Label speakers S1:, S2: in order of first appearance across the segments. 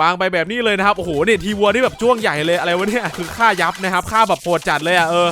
S1: วางไปแบบนี้เลยนะครับ โอ้โหเนี่ยทีวัวนี่แบบจ้วงใหญ่เลยอะไรวะเนี่ยคือฆ่ายับนะครับฆ่าแบบโหดจัดเลยอะเออ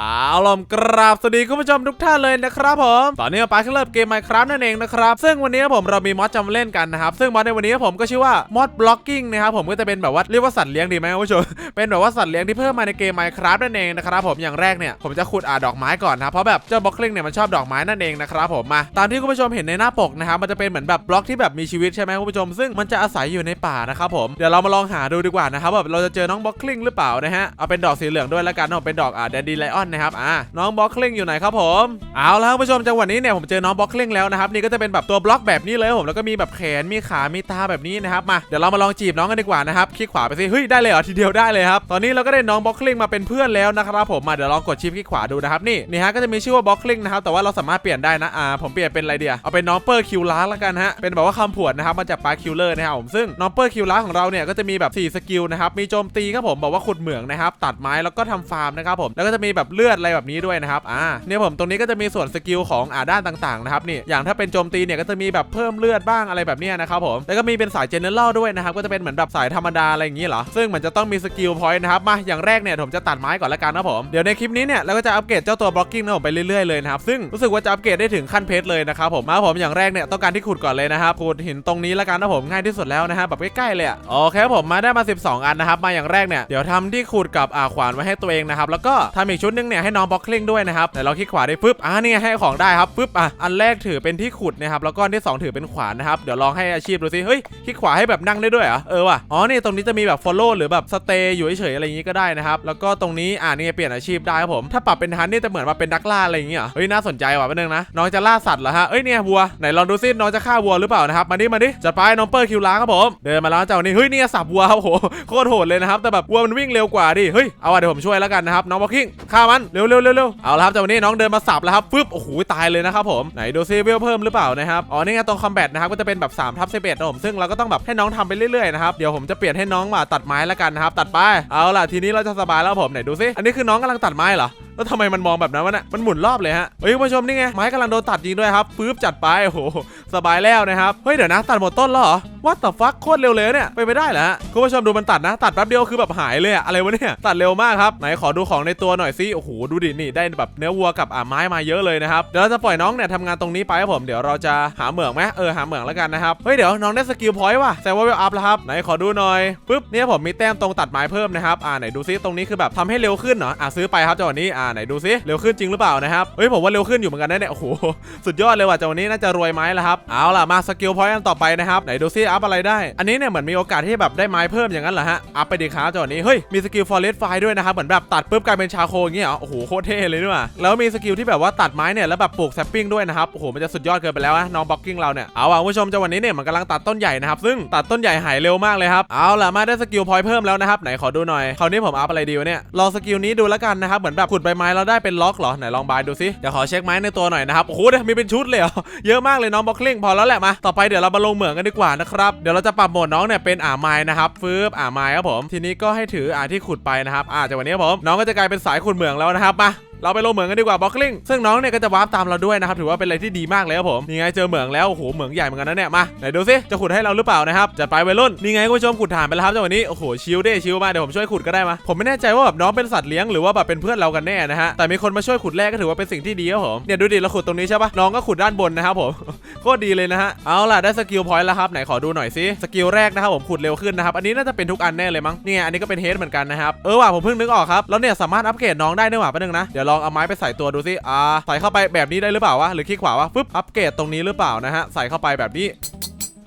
S1: เอาล่ะกราบสวัสดีคุณผู้ชมทุกท่านเลยนะครับผมตอนนี้ปาร์คเริ่มเกม Minecraft นั่นเองนะครับซึ่งวันนี้ผมเรามีมอดจำเล่นกันนะครับซึ่งมอดในวันนี้ผมก็ชื่อว่ามอดบล็อกกิ้งนะครับผมก็จะเป็นแบบว่าเรียกว่าสัตว์เลี้ยงดีไหมคุณผู้ชมเป็นแบบว่าสัตว์เลี้ยงที่เพิ่มมาในเกม Minecraft นั่นเองนะครับผมอย่างแรกเนี่ยผมจะขุดอ่าดอกไม้ก่อนนะเพราะแบบเจ้าบล็อกกิ้งเนี่ยมันชอบดอกไม้นั่นเองนะครับผมมาตามที่คุณผู้ชมเห็นในหน้าปกนะครับมันจะเป็นเหมือนแบบบล็อกที่แบบมีชีวิตใช่ไหมคุณผู้ชม ซึ่งมันจะอาศัยอยู่ในป่านะครับผมเดี๋ยวเรามาลองหาดูดีกว่านะครับแบบเราจะเจอน้องบล็อกกิ้งหรือเปล่านะฮะเอาเป็นดอกสีเหลืองด้วยแล้วกันเนาะเป็นดอกอ่าแดนดีไลออนนะครับอ่าน้องบล็อกกิ้งอยู่ไหนครับผมเอาแล้วคุณผู้ชมจังหวะนี้เนี่ยผมเจอน้องบล็อกกิ้งแล้วนะครับนี่ก็จะเป็นแบบตัวบล็อกแบบนี้เลยครับผมแล้วก็มีแบบแขนมีขามีตาแบบนี้นะครับมาเดี๋ยวเรามาลองจีบน้องกันดีกว่านะครับคลิกขวาไปสิเฮ้ยได้เลยเหรอทีเดียวได้เลยครับตอนนี้เราก็ได้น้องบล็อกกิ้งมาเป็นเพื่อนแล้วนะครับผมมาเดี๋ยวลองกดชิปคลิกขวาดูนะครับนี่นี่ฮะก็จะมีชื่อว่าบล็อกกิ้งนะครับแต่ว่าเราสามารถเปลี่ยนได้นะอ่าผมเปลี่ยนเป็นอะไรเดียเอาเป็นน้องเปอร์คิวลาร์ละกันฮะเป็นแบบว่าคำผวนนะครับมาจากปลาคิวเลอร์นะครับผมซึ่งน้องเปอร์คิวลาร์ของเราเนี่ยก็จะมีแบบ4สกิลนะครับมีโจมตีครับผมบอกว่าขุดเหมืองนะครับตัดไม้แล้วก็ทำฟาร์มนะครับผมแล้วก็จะมีแบบเลือดอะไรแบบนี้ด้วยนะครับอ่าเนี่ยผมตรงนี้ก็จะมีส่วนสกิลของอ่าด้านต่างๆนะครับนี่อย่างถ้าเป็นโจมตีเนี่ยก็จะมีแบบเพิ่มเลือดบ้างอะไรแบบนี้นะครับผมแล้วก็มีเป็นสายเจเนอเรลด้วยนะครับก็จะเป็นเหมือนแบบสายธรรมดาอะไรอย่างนี้เหรอซึ่งมันจะต้องมีสกิลพอยต์นะครับมาอย่างแรกเนี่ยผมจะตัดไม้ก่อนละกันนะผมเดี๋ยวในคลิปนี้เนี่ยเราก็จะอัปเกรดเจ้าตัวบล็อกกิ้งนะผมไปเรื่อยๆเลยนะครับซึ่งรู้สึกว่าจะอัปเกรดได้ถึงขั้นเพชรเลยนะครับผมมาผมอย่างแรกเนี่ยต้องการที่ขุดก่อนเลยนะครับขุดหินตรงนี้ละกันนะผมง่ายที่สุดแล้วนะฮะแบบใกล้ๆเลยโอเคผมมาได้มา 12 อันนะครับมาอย่างแรกเนี่ยเดี๋ยวทำที่ขุดกับอ่าขวานไว้ให้ตัวเองนะครับแล้วก็ทำอีกชุดนึงเนี่ยให้น้องบล็อกกิ้งด้วยนะครับเดี๋ยวเราคลิกขวาได้ปึ๊บอ่านี่ให้ของได้ครับปึ๊บอะอันแรกถือเป็นที่ขุดนะครับแล้วก็อันที่สองถือเป็นขวานนะครับเดี๋ยวลองให้อาชีพดูสิเฮ้ยคลิกขวาให้แบบนั่งได้ด้วยเหรอเออว่ะอ๋อนี่ตรงนี้จะมีแบบ follow หรือแบบ stay อยู่เฉยๆอะไรอย่างงี้ก็ได้นะครับแล้วก็ตรงนี้อ่านี่เปลี่ยนอาชีพได้ครับผมถ้าปรับเป็นฮันนี่จะเหมือนมาเป็นนักล่าอะไรอย่างเงี้ยเฮ้ยน่าสนใจว่ะแป๊บนึงนะน้องจะล่าสัตว์เหรอฮะเอ้ยเนี่ยวัวไหนลองดูซิน้องจะฆ่าวัวหรือเปล่านะครับมาดิมาดิจัดไปน้องเปอร์คิวล้างครับผมเดินมาแล้วเจ้านี่เฮ้ยเนี่ยสับวัวครับโหโคตรโหดเลยนะครับแต่แบบวัวมันวิ่งเร็วกว่าดิเฮ้ยเอาอะเดี๋ยวผมช่วยแล้วกันนะครับน้องบ็อกกิ้งฆ่ามันเร็วเร็วเร็วเร็วเอาละครับจากวันนี้น้องเดินมาสับแล้วครับฟึบโอ้โหตายเลยนะครับผมไหนดูซิเวลเพิ่มหรือเปล่านะครับอ๋อนี่ไงตรงคอมแบทนะครับก็จะเป็นแบบ3ทับ11นะผมซึ่งเราก็ต้องแบบให้น้องทำไปเรื่อยๆนะครับเดี๋ยวผมจะเปลี่ยนให้น้องมาตัดไม้แล้วกันนะครับตัดไปเอาล่ะทีนี้เราจะสบายแล้วผมไหนดูซิอันนี้คือน้องกำลังตัดไม้เหรอ แล้วทำไมมันมองแบบนั้นวะเนี่ยมันหมุนรอบเลยฮะเฮ้ยคุณผู้ชมนี่ไงไม้กำลังโดนตัดจริงด้วยครับปึ๊บจัดไปโอ้โหสบายแล้วนะครับเฮ้ยเดี๋ยวนะตัดหมดต้นแล้วเหรอว่าแต่ฟักโคตรเร็วเลยเนี่ยไปไม่ได้เหรอฮะคุณผู้ชมดูมันตัดนะ ตัดแป๊บเดียวคือแบบหายเลยอะอะไรวะเนี่ยตัดเร็วมากครับไหนขอดูของในตัวหน่อยสิโอ้โหดูดินี่ได้แบบเนื้อวัวกับอ่าไม้มาเยอะเลยนะครับเดี๋ยวเราจะปล่อยน้องเนี่ยทำงานตรงนี้ไปครับผมเดี๋ยวเราจะหาเหมืองไหมเออหาเหมืองแล้วกันนะครับเฮ้ยเดี๋ยวน้องได้สกิลพอยต์ว่ะแสดงว่าเวลอัพแล้วครับไหนขอดูหน่อยปึ๊บเนี่ยผมมีแต้มตรงตัดไม้เพิ่มนะครับอ่าไหนดูซิตรงนี้คือแบบทำให้เร็วขึ้นเหรออ่าซื้อไปครับจังหวะนี้อ่าไหนดูซิเร็วขึ้นจริงหรือเปล่านะครับเฮ้ยผมว่าเร็วขึ้นอยู่เหมือนกันนะเนี่ยโอ้โหสุดยอดเลยว่ะจังหวะนี้น่าจะรวยไม้แล้วครับเอาล่ะมาสกิลพอยต์อันต่อไปนะครับไหนดูซิอัพอะไรได้ อันนี้เนี่ยเหมือนมีโอกาสที่แบบได้ไม้เพิ่มอย่างนั้นเหรอฮะอัพไปดีครับจังหวะนี้เฮ้ยมีสกิลฟอเรสไฟด้วยนะครับเหมือนแบบตัดปุ๊บกลายเป็นชาโคอย่างเงี้ยโอ้โหโคตรเท่เลยนี่ว่ะแล้วมีสกิลที่แบบว่าตัดไม้เนี่ยแล้วแบบปลูกแซปปิ้งด้วยนะครับโอ้โหมันจะสุดยอดเกินไปแล้วนะน้องบ็อกกิ้งเราเนี่ยเอาล่ะคุณผู้ชมจังหวะนี้เนี่ยมันกำลังตัดต้นใหญ่นะครับซึ่งตัดต้นใหญ่หายเร็วมากเลยครับเอาล่ะมาได้สกิลพอยต์เพิ่มแล้วนะครับไหนขอดูหน่อยคราวนี้ผมอัพอะไรดีวะเนี่ยลองสกิลนี้ดูแล้วกันนะครับเหมือนแบบขุดใบไม้เราได้เป็นล็อกเหรอไหนลองบายดูซิเดี๋ยวขอเช็คไม้ในตัวหน่อยนะครับโอ้โหเดี๋ยวมีเป็นชุดเลยเหรอเยอะมากเลยน้องบ็อกลิงพอแล้วแหละมาต่อไปเดี๋ยวเรามาลงเหมืองกันดีกว่านะครับเดี๋ยวเราจะปรับโหมดน้องเนี่ยเป็นอ่าไม้นะครับฟืบอ่าไม้ครับผมทีนี้ก็ให้ถืออ่าที่ขุดไปนะครับอ่าจากวันนี้ครับผมน้องก็จะกลายเป็นสายขุดเหมืองแล้วนะครับมา เราไปลงเหมืองกันดีกว่าบ็อกลิงซึ่งน้องเนี่ยก็จะวาร์ปตามเราด้วยนะครับถือว่าเป็นอะไรที่ดีมากเลยครับผมนี่ไงเจอเหมืองแล้วโอ้โหเหมืองใหญ่เหมือนกันนะเนี่ยมาไหนดูซิจะขุดให้เราหรือเปล่านะครับจัดไปวัยรุ่นนี่ไงคุณผู้ชมขุดถ่านไปแล้วครับจังหวะนี้โอ้โหชิลเด้ชิลมาเดี๋ยวผมช่วยขุดก็ได้มาผมไม่แน่ใจว่าแบบน้องเป็นสัตว์เลี้ยงหรือว่าแบบเป็นเพื่อนเรากันแน่นะฮะแต่มีคนมาช่วยขุดแรกก็ถือว่าเป็นสิ่งที่ดีครับผมเนี่ยดูดิเราขุดตรงนี้ใช่ปะน้องก็ขุดด้านบนนะครับผมโคตรดีเลยนะฮะเอาล่ะได้สกิลพอยต์แล้วครับไหนขอดูหน่อยสิสกิลแรกนะครับผมขุดเร็วขึ้นนะครับอันนี้น่าจะเป็นทุกอันแน่เลยมั้งเนี่ยอันนี้ก็เป็นเฮดเหมือนกันนะครับเออว่ะผมเพิ่งนึกออกครับแล้วเนี่ยสามารถอัปเกรดน้องได้ด้วยว่ะแป๊บนึงนะเดี๋ยวลองเอาไม้ไปใส่ตัวดูสิอ่าใส่เข้าไปแบบนี้ได้หรือเปล่าวะหรือคลิกขวาวะปึ๊บอัปเกรดตรงนี้หรือเปล่านะฮะใส่เข้าไปแบบนี้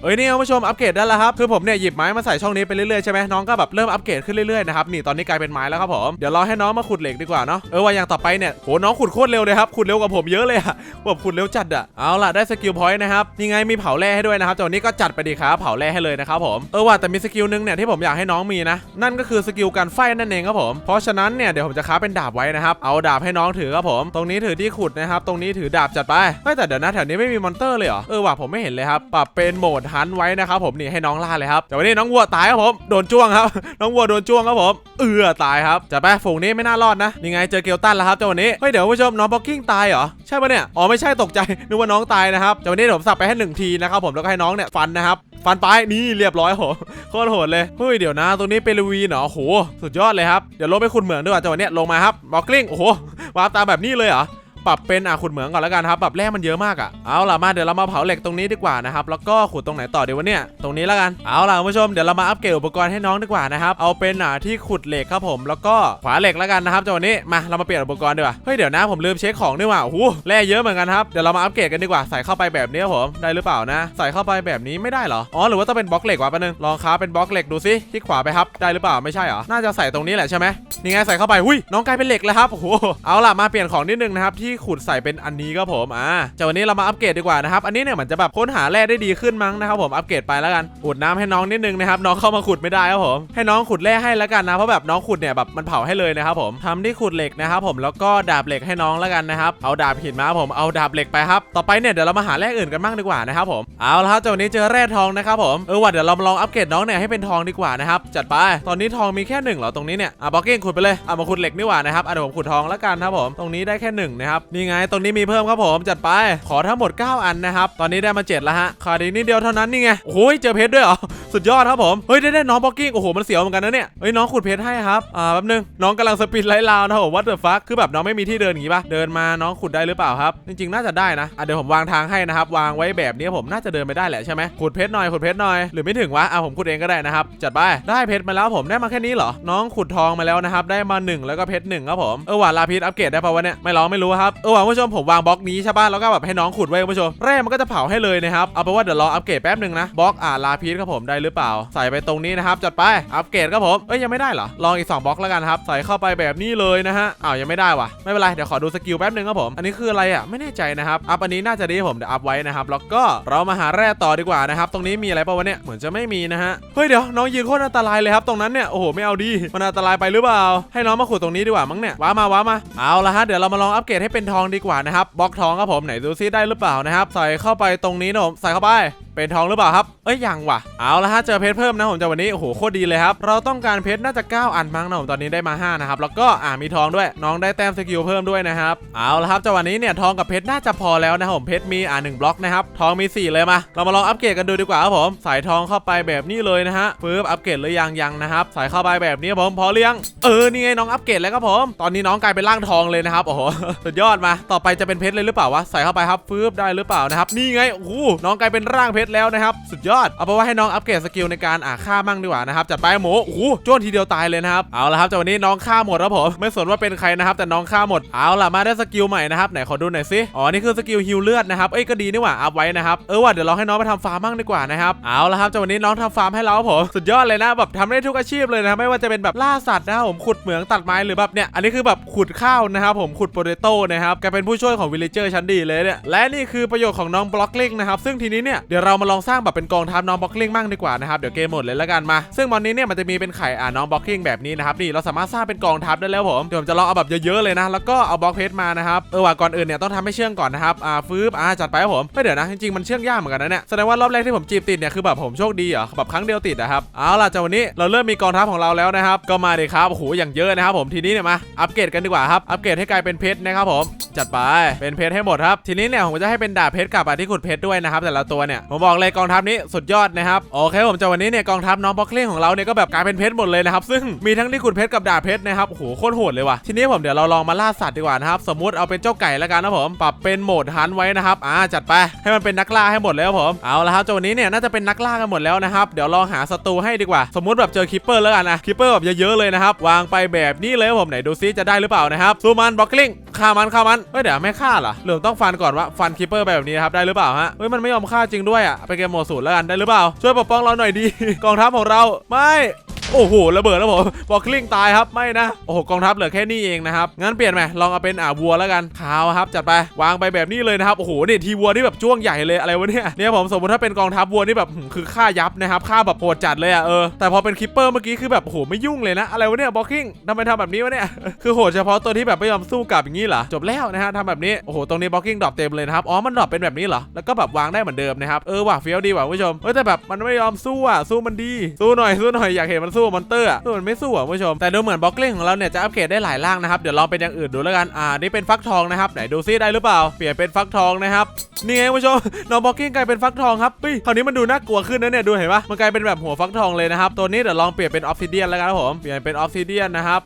S1: เอ้ยนี่คุณผู้ชมอัปเกรดได้แล้วครับคือผมเนี่ยหยิบไม้มาใส่ช่องนี้ไปเรื่อยๆใช่ไหมน้องก็แบบเริ่มอัปเกรดขึ้นเรื่อยๆนะครับนี่ตอนนี้กลายเป็นไม้แล้วครับผมเดี๋ยวเรอให้น้องมาขุดเหล็กดีกว่าเนาะเออว่าอย่างต่อไปเนี่ยโหน้องขุดโคตรเร็วเลยครับขุดเร็วกว่าผมเยอะเลยอะแบบขุดเร็วจัดอะเอาล่ะได้สกิลพอยต์นะครับนี่ไงมีเผาแร่ให้ด้วยนะครับตอนนี้ก็จัดไปดีครับเผาแร่ให้เลยนะครับผมเออว่าแต่มีสกิลนึงเนี่ยที่ผมอยากให้น้องมีนะนั่นก็คือสกิลการไฟนั่นเองครับผมเพราะฉะนั้นเนี่ยเดี๋ยวผมจะค้าเป็นดาบไว้นะครับเอาดาบให้น้องถือครับผมตรงนี้ถือที่ขุดนะครับตรงนี้ถือดาบจัดไปเฮ้ยแต่เดี๋ยวนะแถวนี้ไม่มีมอนเตอร์เลยเหรอเออว่ะผมไม่เห็นเลยครับปรับเป็นโหมดฮันไว้นะครับผมนี่ให้น้องล่าเลยครับแต่วันนี้น้องวัวตายครับผมโดนจ้วงครับ น้องวัวโดนจ้วงครับผมเอือตายครับจะไปฝูงนี้ไม่น่ารอดนะนี่ไงเจอเกลตันแล้วครับจ้าวันนี้เฮ้ยเดี๋ยวผู้ชมน้องบ็อกกิ้งตายเหรอใช่ปะเนี่ยอ๋อไม่ใช่ตกใจนึกว่าน้องตายนะครับจ้าวันนี้ผมสับไปให้หนึ่งทีนะครับผมแล้วก็ให้น้องเนี่ยฟันนะครับฟันไปนี่เรียบร้อยโหโคตรโหดเลยเฮ้ยเดี๋ยวนะตรงนี้เป็นลูวีเหรอโหสุดยอดเลยครับเดี๋ยวลงไปขุดเหมืองดีกว่าจังหวะเนี้ยลงมาครับบ็อกกิ้งโอ้โหวาร์ปตามแบบนี้เลยเหรอ ปรับเป็นอะขุดเหมืองก่อนแล้วกันครับแบบแร่มันเยอะมากอะเอาล่ะมาเดี๋ยวเรามาเผาเหล็กตรงนี้ดีกว่านะครับแล้วก็ขุดตรงไหนต่อเดี๋ยวะเนี่ยตรงนี้แล้วกันเอาล่ะคุณผู้ชมเดี๋ยวเรามาอัปเกรดอุปกรณ์ให้น้องดีกว่านะครับเอาเป็นอะที่ขุดเหล็กครับผม แล้วก็ขวาเหล็กแล้วกันนะครับจังหวะนี้มาเรามาเปลี่ยนอุปกรณ์ดีกว่าเฮ้ยเดี๋ยวนะผมลืมเช็คของดีกว่าโอ้โหแร่เยอะเหมือนกันครับเดี๋ยวเรามาอัปเกรดกันดีกว่าใส่เข้าไปแบบนี้ครับผมได้หรือเปล่านะ ใส่เข้าไปแบบนี้ไม่ได้เหรออ๋อหรือว่าต้องเป็นบล็อกเหล็กวะแป๊บนึงลองค้าเป็นบล็อกเหล็กดูสิที่ขวาไปครับได้หรือเปล่าไม่ใช่เหรอน่าจะใส่ตรงนี้แหละใช่ไหมนี่ไงใส่เข้าไปหุ้ยน้องกลายเป็นเหล็กแล้วครับโอ้โหเอาล่ะมาเปลี่ยนของนิดนึงนะครับที่ขุดใส่เป็นอันนี้ครับผมอ่าจากวันนี้เรามาอัปเกรดดีกว่านะครับอันนี้เนี่ยเหมือนจะแบบค้นหาแร่ได้ดีขึ้นมั้งนะครับผมอัปเกรดไปแล้วกันอุดน้ำให้น้องนิดนึงนะครับน้องเข้ามาขุดไม่ได้ครับผมให้น้องขุดแร่ให้แล้วกันนะเพราะแบบน้องขุดเนี่ยแบบมันเผาให้เลยนะครับผมทำที่ขุดเหล็กนะครับผมแล้วก็ดาบเหล็กให้น้องแล้วกันนะครับเอาดาบหินมาครับผมเอาดาบเหล็กไปครับต่อไปเนี่ยเดี๋ยวเรามาหาแร่อื่นกันบ้างดีกว่านะครับผมเอาละครับจากวันนี้เจอแร่ทองนะครับผมเออว่าเดี๋ยวเรามาลองอัปเกรดน้องเนี่ยให้เป็นทองดีกว่านะครับจัดไปตอนนี้ทองมีแค่หนึ่งเหรอตรงนี้เนี่ยอะบล็อกเก้งขุดไปเลยอะมาขุดเหล็กดีกว่านะครับอะเดี๋ยวผมขุดทองแล้วกันครับผมตรงนี้ได้แค่หนึ่งนะครับนี่ไงตรงนี้มีเพิ่มครับผมจัดไปขอทั้งหมด 9 อันนะครับ ตอนนี้ได้มา7แล้วฮะขาดอีกนิดเดียวเท่านั้นนี่ไงโอ้ยเจอเพชรด้วยเหรอสุดยอดครับผมเฮ้ยได้ได้น้องบ็อกกิ้งโอ้โหมันเสียวเหมือนกันนะเนี่ยเฮ้ยน้องขุดเพชรให้ครับอ่าแป๊บนึงน้องกำลังสปินไล่ลาวนะผมวัดเดอะฟัคคือแบบน้องไม่มีที่เดินอย่างงี้ปะเดินมาน้องขุดได้หรือเปล่าครับจริงๆน่าจะได้นะอะเดี๋ยวผมวางทางให้นะครับวางไว้แบบนี้ผมน่าจะเดินไปได้แหละใช่ไหมขุดเพชรหน่อยขุดเพชรหน่อยหรือไม่ถึงวะอะผมขุดเองก็ได้นะครับจัดไปได้เพชรมาแล้วผมได้มาแค่นี้เหรอน้องขุดทองมาแล้วนะครับได้มาหนึ่งแล้วก็เพชรหนึ่งครับผมเออหวานลาพิษอัปเกรดได้ป่าวะเนี่ยไม่ลองไม่รู้ครับเออหวานผู้ชมผมวางบล็อกนี้ใช่ป่ะแล้วก็แบบให้น้องขุดไว้คุณผู้ชมแร่มันก็จะเผาให้เลยนะครับเอาเป็นว่าเดี๋ยวรออัปเกรดแป๊บหนึ่งนะบล็อกอ่าลาพิษครับผมได้หรือเปล่า ใส่ไปตรงนี้นะครับจัดไปอัปเกรดครับผมเอ้ยยังไม่ได้เหรอลองอีก2บล็อกแล้วกันครับใส่เข้าไปแบบนี้เลยนะฮะอ้าวยังไม่ได้ว่ะไม่เป็นไรเดี๋ยวขอดูสกิลแป๊บหนึ่งครับผมอันนี้คืออะไรอะไม่แน่ใจนะครับอัพอันนี้น่าจะดีผมเดี๋ยวอัพไว้นะครับแล้วก็เรามาหาแร่ต่อดีกว่านะครับตรงนี้มีอะไรป่าวะเนี่ยเหมือนจะไม่มีนะฮะเฮ้ยเดี๋ยวน้องยืนโคตรอันตรายเลยครับตรงนั้นเนี่ยโอ้โหไม่เอาดีมันอันตรายไปหรือเปล่าให้น้องมาขุดตรงนี้ดีกว่ามั้งเนี่ยว้ามาว้ามาเอาละฮะเดี๋ยวเรามาลองอัปเกรดให้เป็นทองดีกว่านะครับบล็อกทองครับผมไหนดูซิได้หรือเปล่านะครับ ใส่เข้าไปตรงนี้นะผมใส่เข้าไปเป็นทองหรือเปล่าครับ เอ้ยยังว่ะ เอาละฮะเจอเพชรเพิ่มนะผมจากวันนี้ โอ้โหโคตรดีเลยครับ เราต้องการเพชรน่าจะ 9 อันมั้งนะผมตอนนี้ได้มา 5 นะครับ แล้วก็อ่ามีทองด้วย น้องได้แต้มสกิลเพิ่มด้วยนะครับ เอาละครับจากวันนี้เนี่ยทองกับเพชรน่าจะพอแล้วนะผมเพชรมีอ่าหนึ่งบล็อกนะครับ ทองมี 4 เลยมา เรามาลองอัปเกรดกันดูดีกว่าครับผม ใส่ทองเข้าไปแบบนี้เลยนะฮะปึ๊บอัปเกรดหรือยังยังนะครับ ใส่เข้าไปแบบนี้ครับผมพอเลี้ยง เออนี่ไงน้องอัปเกรดแล้วครับผม ตอนนี้น้องกลายเป็นร่างทองเลยนะครับ โอ้โห สุดยอดมา ต่อไปจะเป็นเพชรเลยหรือเปล่าวะ ใส่เข้าไปครับปึ๊บได้หรือเปล่านะครับ นี่ไง โอ้โห น้องกลายเป็นร่างเพชรแล้วนะครับ สุดยอด เอาเป็นว่าให้น้องอัปเกรดสกิลในการอ่าฆ่ามั่งดีกว่านะครับ จัดไปหมูโอ้โหจ้วนทีเดียวตายเลยนะครับ เอาละครับจากวันนี้น้องฆ่าหมดครับผม ไม่สนว่าเป็นใครนะครับ แต่น้องฆ่าหมด เอาล่ะมาได้สกิลใหม่นะครับ ไหนขอดูหน่อยสิ อ๋อ นี่คือสกิลฮิลเลือดนะครับ เอ้ย ก็ดีนี่หว่า อัพไว้นะครับ เออว่ะเดี๋ยวเราให้น้องไปทำฟาร์มมั่งดีกว่านะครับเอาละครับจากวันนี้น้องทำฟาร์มให้เราครับผมสุดยอดเลยนะแบบทำได้ทุกอาชีพเลยนะไม่ว่าจะเป็นแบบล่าสัตว์นะผมขุดเหมืองตัดไม้หรือแบบเนี่ยอันนี้คือแบบขุดข้าวนะครับผมขุดโปเตโต้นะครับแกเป็นผู้ช่วยของวิลเลเจอร์ชั้นดีเลยเนี่ยและนี่คือประโยชน์ของน้องบล็อกลิงนะครับซึ่งทีนี้เนี่ยเดี๋ยวเรามาลองสร้างแบบเป็นกองทัพน้องบล็อกลิงมั่งดีกว่านะครับเดี๋ยวเกมหมดเลยล้วกันมา ซึ่งวันนี้เนี่ยมันจะมีเป็นไข่อ่าน้องบล็อกลิงแบบนี้นะครับนี่เราสามารถสร้างเป็นกองทัพได้แล้วผมเดี๋ยวผมจะลองเอาแบบเยอะๆเลยนะแล้วก็เอาบล็อกเพชรมานะครับเออว่าก่อนอื่นเนี่ยต้องทำให้เชื่องก่อนนะครับอ่าฟืบอ่าจัดไปครับผมไม่เดี๋ยวนะจริงๆมันเชื่องยากเหมือนกันนะเนี่ยแสดงว่ารอบแรกที่ผมจีบติดเนี่ยคือแบบผมโชคดีเหรอแบบครั้งเดียวติดนะครับเอาล่ะจากวันนี้เราเริ่มมีกองทัพของเราแล้วนะครับก็มาเลยครับโอ้โหอย่างเยอะนะครับผมทีนี้เนี่ยมาอัปเกรดกันดีกว่าครับอัปเกรดให้กลายเป็นเพชรนะครับผมจัดไปเป็นเพชรให้หมดครับ ทีนี้เนี่ยผมจะให้เป็นดาบเพชรกับอาที่ขุดเพชรด้วยนะครับ แต่ละตัวเนี่ยผมบอกเลยกองทัพนี้สุดยอดนะครับโอเคผมจากวันนี้เนี่ยกองทัพน้องบล็อกเล่งของเราเนี่ยก็แบบกลายเป็นเพชรหมดเลยนะครับซึ่งมีทั้งที่ขุดเพชรกับดาบเพชรนะครับโอ้โหโคตรโหดเลยว่ะทีนี้ผมเดี๋ยวเราลองมาล่าสัตว์ดีกว่านะครับสมมติเอาเป็นเจ้าไก่แล้วกันนะผมปรับเป็นโหมดฮันไว้นะครับอ่าจัดไปให้มันเป็นนักล่าให้หมดเลยครับผมเอาละครับจวันนี้เนี่ยน่าจะเป็นนักล่ากันหมดแล้วนะครับเดี๋ยวลองหาศัตรูให้ดีกว่า สมมติแบบเจอคิปเปอร์แล้วกันนะคิปเปอร์แบบเยอะๆเลยนะครับวางไปแบบนี้เลยครับผมไหนดูซิจะได้หรือเปล่านะครับซูมันบ็อกลิง ฆ่ามันฆ่ามันเฮ้ยเดี๋ยวไม่ฆ่าเหรอหรือต้องฟันก่อนว่าฟันคิปเปอร์แบบนี้นะครับได้หรือเปล่าฮะเฮ้ยมันไม่ยอมฆ่าจริงด้วยอะไปเกมโหมดสูตรแล้วกันได้หรือเปล่าช่วยปกป้องเราหน่อยดีกองทัพของเราไม่ โอ้โหระเบิดแล้วผมบอกคลิงตายครับไม่นะโอ้โหกองทัพเหลือแค่นี้เองนะครับงั้นเปลี่ยนไหมลองเอาเป็นอ่าวัวแล้วกันขาวครับจัดไปวางไปแบบนี้เลยนะครับโอ้โหเนี่ยทีวัวนี่แบบจ้วงใหญ่เลยอะไรวะเนี่ยเนี่ยผมสมมติถ้าเป็นกองทัพวัวนี่แบบคือฆ่ายับนะครับฆ่าแบบโหดจัดเลยอะเออแต่พอเป็นคิปเปอร์เมื่อกี้คือแบบโอ้โหไม่ยุ่งเลยนะอะไรวะเนี่ยบอกคิงทำไมทำแบบนี้วะเนี่ยคือโหดเฉพาะตัวที่แบบไม่ยอมสู้กลับอย่างนี้เหรอจบแล้วนะฮะทำแบบนี้โอ้โหตรงนี้บล็อกกิ้งดรอปเต็มเลยนะครับอ๋อมันดรอปเป็นแบบนี้เหรอแล้วก็แบบวางได้เหมือนเดิมนะครับเออว่ะเฟี้ยวดีว่ะผู้ชมเออแต่แบบมันไม่ยอมสู้อะสู้มันดีสู้หน่อยสู้หน่อยอยากเห็นมันสู้มอนเตอร์อะสู้มันไม่สู้อะคุณผู้ชมแต่ดูเหมือนบล็อกเล่งของเราเนี่ยจะอัปเกรดได้หลายร่างนะครับเดี๋ยวลองเป็นอย่างอื่นดูแล้วกันอ่านี่เป็นฟักทองนะครับไหนดูซิได้หรือเปล่า เปลี่ยนเป็นฟักทองนะครับนี่ไงคุณผู้ชมน้องบล็อกเล่งกลายเป็นฟักทองครับปี้คราวนี้มันดูน่ากลัวขึ้นนะเนี่ยดูเห็นปะมันกลายเป็นแบบหัวฟักทองเลยนะครับตัวนี้เดี๋ยวลองเปลี่ยนเป็นออฟซิเดียนแล้วกันครับผมเปลี่ยนเป็นออฟซิเดียนนะครับ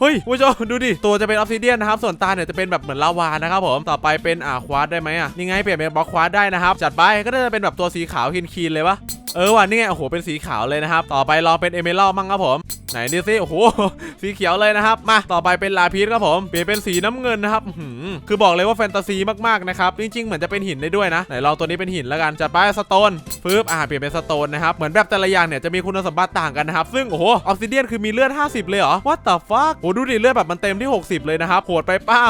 S1: เฮ้ยผู้ชมดูดิตัวจะเป็นออฟซิเดียนนะครับส่วนตาเนี่ยจะเป็นแบบเหมือนลาวานะครับผมต่อไปเป็นอ่าควาดได้ไหมอะนี่ไงเปลี่ยนเป็นบล็อกควาดได้นะครับจัดไปก็จะเป็นแบบตัวสีขาวคินคีนๆเลยวะเออว่ะนี่ไงโอ้โหเป็นสีขาวเลยนะครับต่อไปลองเป็นเอเมอรัลมั่งครับผม ไหนดูสิโอ้โหสีเขียวเลยนะครับ มาต่อไปเป็นลาพีสครับผมเปลี่ยนเป็นสีน้ำเงินนะครับคือบอกเลยว่าแฟนตาซีมากๆนะครับจริงๆเหมือนจะเป็นหินได้ด้วยนะไหนลองตัวนี้เป็นหินแล้วกันจะไปสโตนฟืบอ่าเปลี่ยนเป็นสโตนนะครับเหมือนแบบแต่ละอย่างเนี่ยจะมีคุณสมบัติต่างกันนะครับซึ่งโอ้โหออฟซิเดียนคือมีเลือด 50 เลยเหรอวัตต์ฟักโอ้ดูดิเลือดแบบมันเต็มที่ 60 เลยนะครับโหดไปเปล่า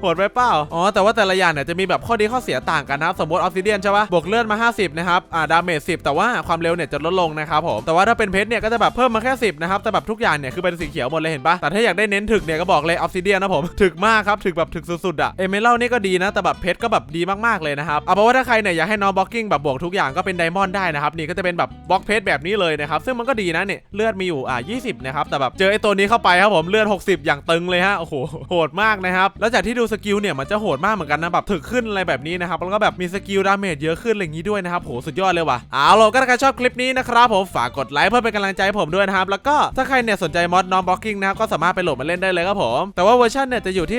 S1: โหดไปเปล่า อ๋อ แต่ว่าแต่ละอย่างเนี่ยจะมีแบบข้อดีข้อเสียต่างกันนะครับ สมมติออฟซิเดียนใช่ปะบวกเลือดมา 50 นะครับ อ่า ดาเมจ10 แต่ว่าความเร็วเนี่ยจะลดลงนะครับผม แต่ว่าถ้าเป็นเพชรเนี่ยก็จะแบบเพิ่มมาแค่ 10 นะครับ แต่แบบทุกอย่างเนี่ยคือเป็นสีเขียวหมดเลยเห็นปะแต่ถ้าอยากได้เน้นถึกเนี่ยก็บอกเลยออฟซิเดียนนะผม ถึกมากครับถึกแบบถึกสุดๆอะเอเมอรัลนี่ก็ดีนะ แต่แบบเพชรก็แบบดีมากๆเลยนะครับ เอาเป็นว่าถ้าใครเนี่ยอยากให้น้องบล็อกกิ้งแบบบวกทุกอย่างก็เป็นไดมอนด์ได้นะครับนี่ก็จะเป็นแบบบล็อกเพชรแบบนี้เลยนะครับซึ่งมันก็ดีนะเนี่ยเลือดมีอยู่อ่า20นะครับแต่แบบเจอไอ้ตัวนี้เข้าไปครับผมเลือด 60 อย่างตึงเลยฮะโอ้โหโหดมากนะครับแล้วจากที่ดูสกิลเนี่ยมันจะโหดมากเหมือนกันนะแบบถึกขึ้นอะไรแบบนี้นะครับแล้วก็แบบมีสกิลดาเมจเยอะขึ้นอะไรอย่างนี้ด้วยนะครับโหสุดยอดเลยว่ะเอาล่ะก็ถ้าใครชอบคลิปนี้นะครับผมฝากกดไลค์เพื่อเป็นกำลังใจผมด้วยนะครับแล้วก็ถ้าใครเนี่ยสนใจมอดน้องบล็อกกิ้งนะครับก็สามารถไปโหลดมาเล่นได้เลยครับผมแต่ว่าเวอร์ชันเนี่ยจะอยู่ที่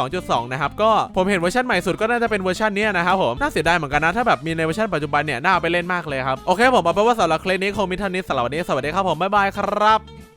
S1: 1.12.2 นะครับก็ผมเห็นเวอร์ชันใหม่สุดก็น่าจะเป็นเวอร์ชันนี้นะครับผมน่าเสียดายเหมือนกันนะถ้าแบบมีในเวอร์ชันปัจจุบันเนี่ยน่าเอาไปเล่นมากเลยครับโอเคผมเอาเป็นว่าสำหรับคลิปนี้คงมีเท่านี้สำหรับวันนี้สวัสดีครับผมบ๊ายบายครับ